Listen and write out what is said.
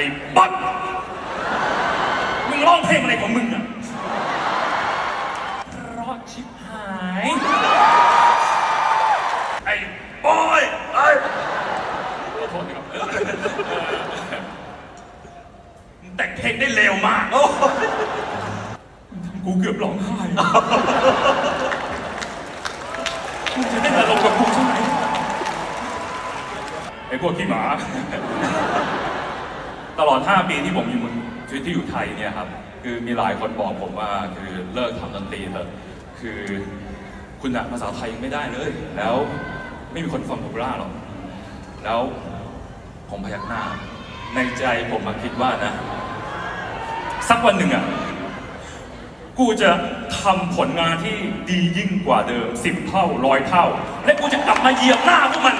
อ้บัตมึงร้องเพลงอะไรของมึงอะรอดชิบหาย ไอ้บอยไอ้โทษนะครับมึงแต่งเพลงได้เร็วมากโอ้กูเกือบร้องไห้มึงจะได้อารมณ์กับกูใช่ไหมไอ้พวกขี้หมา ตลอด 5 ปีที่ผมอยู่เมืองชีวิตที่อยู่ไทยเนี่ยครับคือมีหลายคนบอกผมว่าคือเลิกทำดนตรีเถอะคือคุณอะภาษาไทยยังไม่ได้เลย แล้วไม่มีคนฟังโอเปร่าหรอกแล้วผมพยักหน้า ในใจผมมาคิดว่านะ สักวันหนึ่งอะกูจะทำผลงานที่ดียิ่งกว่าเดิมสิบเท่าร้อยเท่า และกูจะกลับมาเหยียบหน้าพวกมัน